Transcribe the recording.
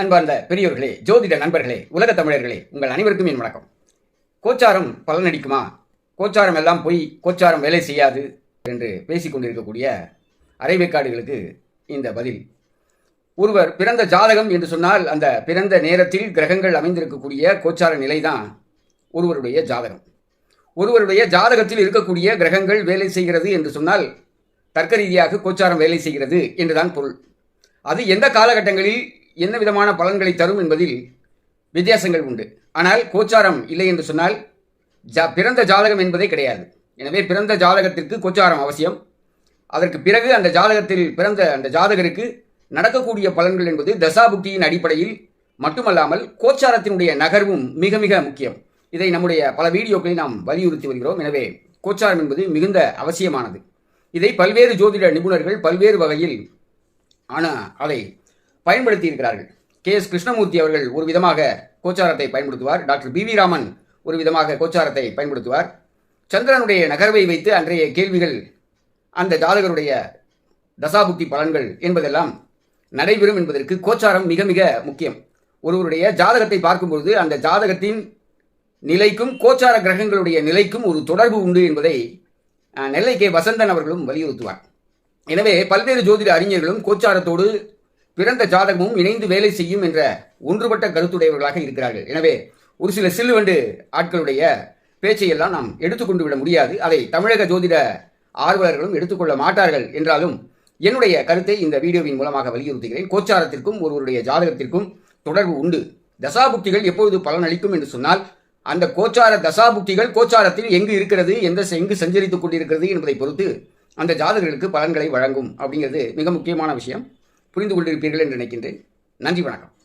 அன்பார்ந்த பெரியோர்களே ஜோதிட நண்பர்களே உலக தமிழர்களே உங்கள் அனைவருக்கும் என் வணக்கம். கோச்சாரம் பலனடிக்குமா? கோச்சாரம் எல்லாம் போய் கோச்சாரம் வேலை செய்யாது என்று பேசிக் கொண்டிருக்கக்கூடிய அரைவேக்காடுகளுக்கு இந்த பதில். ஒருவர் பிறந்த ஜாதகம் என்று சொன்னால் அந்த பிறந்த நேரத்தில் கிரகங்கள் அமைந்திருக்கக்கூடிய கோச்சார நிலைதான் ஒருவருடைய ஜாதகம். ஒருவருடைய ஜாதகத்தில் இருக்கக்கூடிய கிரகங்கள் வேலை செய்கிறது என்று சொன்னால் தர்க்க ரீதியாக கோச்சாரம் வேலை செய்கிறது என்றுதான் பொருள். அது எந்த காலகட்டங்களில் என்ன விதமான பலன்களை தரும் என்பதில் வித்தியாசங்கள் உண்டு. ஆனால் கோச்சாரம் இல்லை என்று சொன்னால் ஜா பிறந்த ஜாதகம் என்பதே கிடையாது. எனவே பிறந்த ஜாதகத்திற்கு கோச்சாரம் அவசியம். அதற்கு பிறகு அந்த ஜாதகத்தில் பிறந்த அந்த ஜாதகருக்கு நடக்கக்கூடிய பலன்கள் என்பது தசாபுக்தியின் அடிப்படையில் மட்டுமல்லாமல் கோச்சாரத்தினுடைய நகர்வும் மிக மிக முக்கியம். இதை நம்முடைய பல வீடியோக்களில் நாம் வலியுறுத்தி வருகிறோம். எனவே கோச்சாரம் என்பது மிகுந்த அவசியமானது. இதை பல்வேறு ஜோதிட நிபுணர்கள் பல்வேறு வகையில் ஆனால் அதை பயன்படுத்தி இருக்கிறார்கள் கே. எஸ். கிருஷ்ணமூர்த்தி அவர்கள் ஒரு விதமாக கோச்சாரத்தை பயன்படுத்துவார். Doctor B. வி. ராமன் ஒரு விதமாக கோச்சாரத்தை பயன்படுத்துவார். சந்திரனுடைய நகர்வை வைத்து அன்றைய கேள்விகள் அந்த ஜாதகருடைய தசாபுக்தி பலன்கள் என்பதெல்லாம் நடைபெறும் என்பதற்கு கோச்சாரம் மிக மிக முக்கியம். ஒருவருடைய ஜாதகத்தை பார்க்கும்பொழுது அந்த ஜாதகத்தின் நிலைக்கும் கோச்சார கிரகங்களுடைய நிலைக்கும் ஒரு தொடர்பு உண்டு என்பதை நெல்லை கே. வசந்தன் அவர்களும் வலியுறுத்துவார். எனவே பல்வேறு ஜோதிட அறிஞர்களும் கோச்சாரத்தோடு பிறந்த ஜாதகமும் இணைந்து வேலை செய்யும் என்ற ஒன்றுபட்ட கருத்துடையவர்களாக இருக்கிறார்கள். எனவே ஒரு சில சில்லுவண்டு ஆட்களுடைய பேச்சையெல்லாம் நாம் எடுத்துக்கொண்டு விட முடியாது. அதை தமிழக ஜோதிட ஆர்வலர்களும் எடுத்துக்கொள்ள மாட்டார்கள் என்றாலும் என்னுடைய கருத்தை இந்த வீடியோவின் மூலமாக வலியுறுத்துகிறேன். கோச்சாரத்திற்கும் ஒருவருடைய ஜாதகத்திற்கும் தொடர்பு உண்டு. தசாபுக்திகள் எப்பொழுது பலனளிக்கும் என்று சொன்னால் அந்த கோச்சார தசாபுக்திகள் கோச்சாரத்தில் எங்கு இருக்கிறது எந்த எங்கு சஞ்சரித்துக் கொண்டிருக்கிறது என்பதை பொறுத்து அந்த ஜாதகர்களுக்கு பலன்களை வழங்கும் அப்படிங்கிறது மிக முக்கியமான விஷயம். புரிந்து கொண்டிருப்பீர்கள் என்று நினைக்கின்றேன். நன்றி வணக்கம்.